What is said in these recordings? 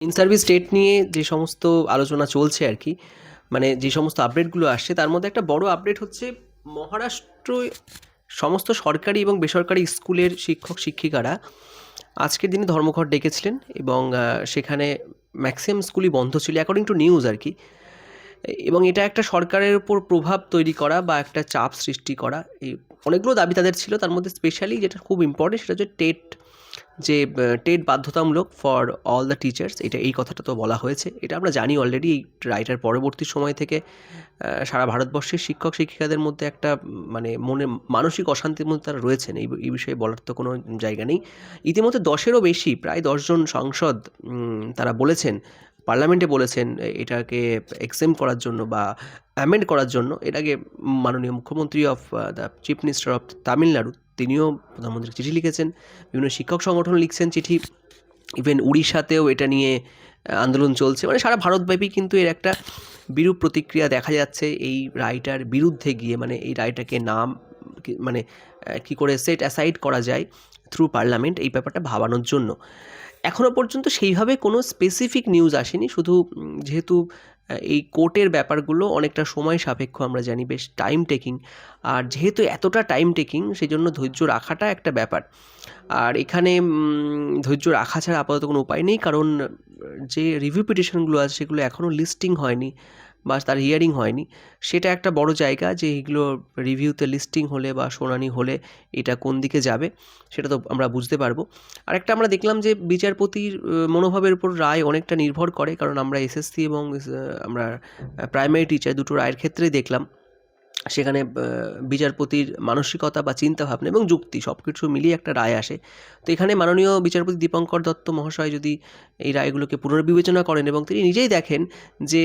In service state নিয়ে যে সমস্ত আলোচনা চলছে আর কি মানে যে সমস্ত আপডেটগুলো আসছে, তার মধ্যে একটা বড় আপডেট হচ্ছে মহারাষ্ট্র সমস্ত সরকারি এবং বেসরকারি স্কুলের শিক্ষক শিক্ষিকারা আজকের দিনে ধর্মঘট ডেকেছিলেন এবং সেখানে ম্যাক্সিমাম স্কুলই বন্ধ ছিল অ্যাকর্ডিং টু নিউজ আর কি। এবং এটা একটা সরকারের উপর প্রভাব তৈরি করা বা একটা চাপ সৃষ্টি করা, এই অনেকগুলো দাবি তাদের ছিল, তার মধ্যে স্পেশালি যেটা খুব ইম্পর্টেন্ট সেটা হচ্ছে টেট যে টেট বাধ্যতামূলক ফর অল দ্য টিচার্স এটা এই কথাটা তো বলা হয়েছে। এটা আমরা জানি অলরেডি এই রাইটার পরবর্তী সময় থেকে সারা ভারতবর্ষের শিক্ষক শিক্ষিকাদের মধ্যে একটা মানে মনে, মানসিক অশান্তির মধ্যে তারা রয়েছেন। এই এই বিষয়ে বলার তো কোনো জায়গা নেই। ইতিমধ্যে দশেরও বেশি, প্রায় দশজন সংসদ তারা বলেছেন, পার্লামেন্টে বলেছেন এটাকে এক্সেম করার জন্য বা অ্যামেন্ড করার জন্য। এটাকে মাননীয় মুখ্যমন্ত্রী of the chief minister of Tamil Nadu তিনিও প্রধানমন্ত্রীকে চিঠি লিখেছেন। বিভিন্ন শিক্ষক সংগঠন লিখছেন চিঠি। ইভেন উড়িষ্যাতেও এটা নিয়ে আন্দোলন চলছে। মানে সারা ভারতব্যাপী কিন্তু এর একটা বিরূপ প্রতিক্রিয়া দেখা যাচ্ছে এই রায়টার বিরুদ্ধে গিয়ে। মানে এই রায়টাকে নাম মানে কি করে সেট অ্যাসাইড করা যায় থ্রু পার্লামেন্ট এই ব্যাপারটা ভাবানোর জন্য। এখনও পর্যন্ত সেইভাবে কোনো স্পেসিফিক নিউজ আসেনি। শুধু যেহেতু এই কোর্টের ব্যাপারগুলো অনেকটা সময় সাপেক্ষ আমরা জানি, বেশ টাইম টেকিং আর যেহেতু এতটা টাইম টেকিং সেই জন্য ধৈর্য রাখাটা একটা ব্যাপার। আর এখানে ধৈর্য রাখা ছাড়া আপাতত কোনো উপায় নেই, কারণ যে রিভিউ পিটিশনগুলো আছে, সেগুলো এখনও লিস্টিং হয়নি। বা তার হিয়ারিং হয়নি। সেটা একটা বড় জায়গা যে এগুলো রিভিউতে লিস্টিং হলে বা শুনানি হলে এটা কোন দিকে যাবে, সেটা তো আমরা বুঝতে পারব। আরেকটা আমরা দেখলাম যে বিচারপতির মনোভাবের উপর রায় অনেকটা নির্ভর করে, কারণ আমরা এসএসসি এবং আমরা প্রাইমারি টিচার দুটো রায়ের ক্ষেত্রেই দেখলাম। সেখানে বিচারপতির মানসিকতা বা চিন্তাভাবনা এবং যুক্তি সব কিছু মিলিয়ে একটা রায় আসে। তো এখানে মাননীয় বিচারপতি দীপঙ্কর দত্ত মহাশয় যদি এই রায়গুলোকে পুনর্বিবেচনা করেন এবং তিনি নিজেই দেখেন যে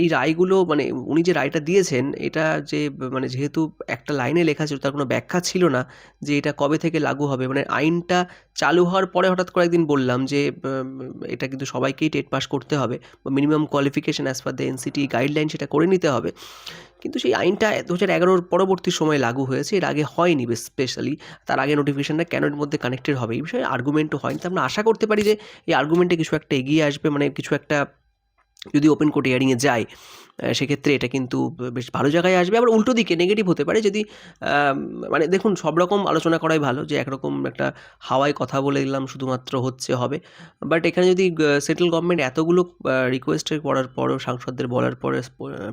এই রায়গুলো মানে উনি যে রায়টা দিয়েছেন, এটা যে মানে যেহেতু একটা লাইনে লেখা ছিল, তার কোনো ব্যাখ্যা ছিল না যে এটা কবে থেকে লাগু হবে। মানে আইনটা চালু হওয়ার পরে হঠাৎ করে একদিন বললাম যে এটা কিন্তু সবাইকেই টেট পাস করতে হবে। বা minimum qualification as per the NCT guideline সেটা করে নিতে হবে। কিন্তু সেই আইনটা দু হাজার এগারোর পরবর্তী সময়ে লাগু হয়েছে, এর আগে হয়নি বেশ স্পেশালি তার আগে নোটিফিকেশনটা কেন এর মধ্যে কানেক্টেড হবে? এই বিষয়ে আর্গুমেন্টও হয়নি। তো আমরা আশা করতে পারি যে, এই আর্গুমেন্টে কিছু একটা এগিয়ে আসবে মানে কিছু একটা যদি ওপেন কোর্ট হিয়ারিংয়ে যায় সেক্ষেত্রে এটা কিন্তু বেশ ভালো জায়গায় আসবে। আবার উল্টো দিকে নেগেটিভ হতে পারে যদি মানে দেখুন সব রকম আলোচনা করাই ভালো যে একরকম একটা হাওয়ায় কথা বলে দিলাম, শুধুমাত্র হচ্ছে হবে। বাট এখানে যদি সেন্ট্রাল গভর্নমেন্ট এতগুলো রিকোয়েস্টের করার পরেও, সাংসদদের বলার পরে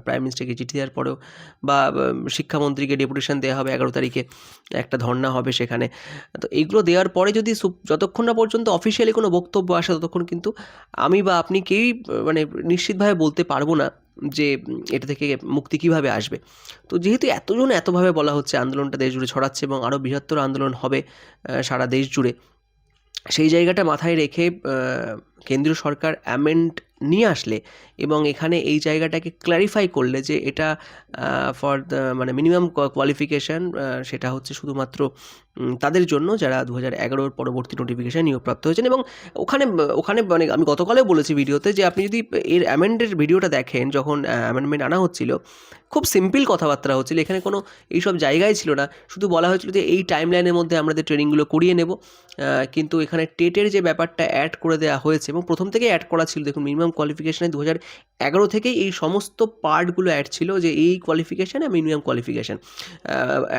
প্রাইম মিনিস্টারকে চিঠি দেওয়ার পরেও, বা শিক্ষামন্ত্রীকে ডেপুটেশন দেওয়া হবে এগারো তারিখে, একটা ধর্না হবে সেখানে। তো এইগুলো দেওয়ার পরে যদি যতক্ষণ না পর্যন্ত অফিসিয়ালি কোনো বক্তব্য আসে, ততক্ষণ কিন্তু আমি বা আপনি কেউই মানে নিশ্চিতভাবে বলতে পারব না যে এটা থেকে মুক্তি কীভাবে আসবে। তো যেহেতু এতজন এতভাবে বলা হচ্ছে আন্দোলনটা দেশ জুড়ে ছড়াচ্ছে এবং আরও বৃহত্তর আন্দোলন হবে সারা দেশ জুড়ে, সেই জায়গাটা মাথায় রেখে কেন্দ্রীয় সরকার অ্যামেন্ড নিয়ে আসলে এবং এখানে এই জায়গাটাকে ক্ল্যারিফাই করলে যে এটা ফর মানে মিনিমাম কোয়ালিফিকেশান সেটা হচ্ছে শুধুমাত্র তাদের জন্য যারা দু হাজার এগারোর পরবর্তী নোটিফিকেশান নিয়োগপ্রাপ্ত হয়েছেন এবং ওখানে ওখানে মানে আমি গতকালেও বলেছি ভিডিওতে যে আপনি যদি এর অ্যামেন্ডের ভিডিওটা দেখেন, যখন অ্যামেন্ডমেন্ট আনা হচ্ছিল, খুব সিম্পল কথাবার্তা হচ্ছিল, এখানে কোনো এইসব জায়গায় ছিল না। শুধু বলা হয়েছিল যে এই টাইম লাইনের মধ্যে আমাদের ট্রেনিংগুলো করিয়ে নেব। কিন্তু এখানে টেটের যে ব্যাপারটা অ্যাড করে দেওয়া হয়েছে এবং প্রথম থেকে অ্যাড করা ছিল, দেখুন মিনিমাম কোয়ালিফিকেশানে দু হাজার এগারো থেকেই এই সমস্ত পার্টগুলো অ্যাড ছিল যে এই কোয়ালিফিকেশান আর মিনিমাম কোয়ালিফিকেশান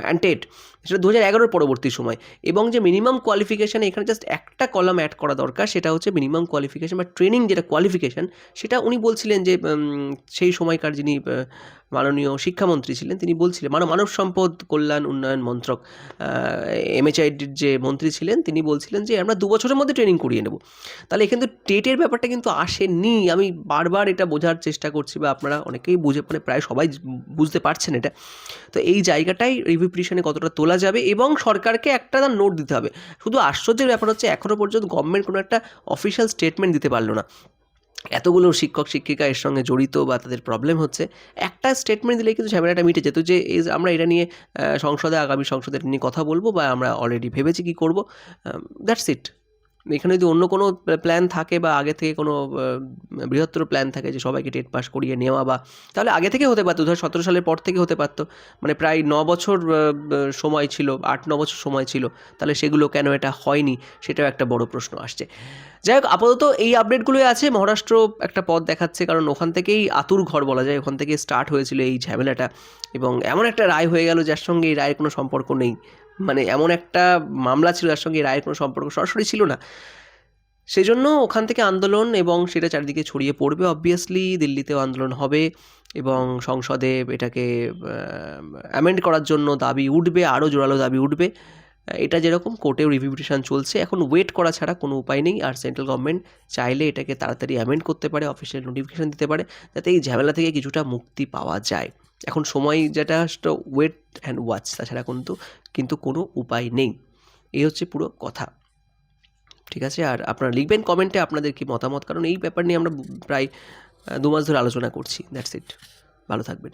অ্যান্ড টেট। সেটা দু হাজার এগারোর পরবর্তী সময়। এবং যে মিনিমাম কোয়ালিফিকেশান এখানে জাস্ট একটা কলাম অ্যাড করা দরকার, সেটা হচ্ছে মিনিমাম কোয়ালিফিকেশান বা ট্রেনিং যেটা কোয়ালিফিকেশান সেটা উনি বলছিলেন যে সেই সময়কার যিনি মাননীয় শিক্ষামন্ত্রী ছিলেন, তিনি বলছিলেন, মানব মানব সম্পদ কল্যাণ উন্নয়ন মন্ত্রক এমএচআইডির যে মন্ত্রী ছিলেন, তিনি বলছিলেন যে আমরা দু বছরের মধ্যে ট্রেনিং করিয়ে নেব। তাহলে কিন্তু টেটের ব্যাপারটা কিন্তু আসেনি। আমি বারবার এটা বোঝার চেষ্টা করছি বা আপনারা অনেকেই বুঝে মানে প্রায় সবাই বুঝতে পারছেন এটা। তো এই জায়গাটাই রিভিউ পিটিশনে কতটা তোলা যাবে এবং সরকারকে একটা নোট দিতে হবে। শুধু আশ্চর্যের ব্যাপার হচ্ছে এখনও পর্যন্ত গভর্নমেন্ট কোনো একটা অফিসিয়াল স্টেটমেন্ট দিতে পারল না। এতগুলো শিক্ষক, শিক্ষিকা এর সঙ্গে জড়িত বা তাদের প্রবলেম হচ্ছে, একটা স্টেটমেন্ট দিলে কিন্তু ঝামেলাটা মিটে যেত যে আমরা এটা নিয়ে সংসদে, আগামী সংসদে নিয়ে কথা বলব বা আমরা অলরেডি ভেবেছি কি করব দ্যাটস ইট এখানে যদি অন্য কোনো প্ল্যান থাকে বা আগে থেকে কোনো বৃহত্তর প্ল্যান থাকে যে সবাইকে টেট পাস করিয়ে নেওয়া বা, তাহলে আগে থেকে হতে পারতো দু সতেরো সালের পর থেকে হতে পারতো। মানে প্রায় ন বছর সময় ছিল, আট, ন বছর সময় ছিল। তাহলে সেগুলো কেন এটা হয়নি, সেটাও একটা বড় প্রশ্ন আসছে। যাই হোক, আপাতত এই আপডেটগুলোই আছে। মহারাষ্ট্র একটা পথ দেখাচ্ছে, কারণ ওখান থেকেই আতুর ঘর বলা যায়। ওখান থেকে স্টার্ট হয়েছিল এই ঝামেলাটা। এবং এমন একটা রায় হয়ে গেল যার সঙ্গে এই রায়ের কোনো সম্পর্ক নেই। মানে এমন একটা মামলা ছিল যার সঙ্গে রায়ের কোনো সম্পর্ক সরাসরি ছিল না। সেই জন্য ওখান থেকে আন্দোলন এবং সেটা চারিদিকে ছড়িয়ে পড়বে অবভিয়াসলি দিল্লিতেও আন্দোলন হবে এবং সংসদে এটাকে অ্যামেন্ড করার জন্য দাবি উঠবে, আরও জোরালো দাবি উঠবে। এটা যেরকম কোর্টেও রিভিউটেশন চলছে, এখন ওয়েট করা ছাড়া কোনো উপায় নেই আর সেন্ট্রাল গভর্নমেন্ট চাইলে এটাকে তাড়াতাড়ি অ্যামেন্ড করতে পারে অফিসিয়াল নোটিফিকেশান দিতে পারে, যাতে এই ঝামেলা থেকে কিছুটা মুক্তি পাওয়া যায়। এখন সময় যেটা ওয়েট অ্যান্ড ওয়াচ তাছাড়া কিন্তু কিন্তু কোনো উপায় নেই। এই হচ্ছে পুরো কথা। ঠিক আছে? আর আপনারা লিখবেন কমেন্টে আপনাদের কি মতামত? কারণ এই ব্যাপার নিয়ে আমরা প্রায় দু মাস ধরে আলোচনা করছি। দ্যাটস ইট ভালো থাকবেন।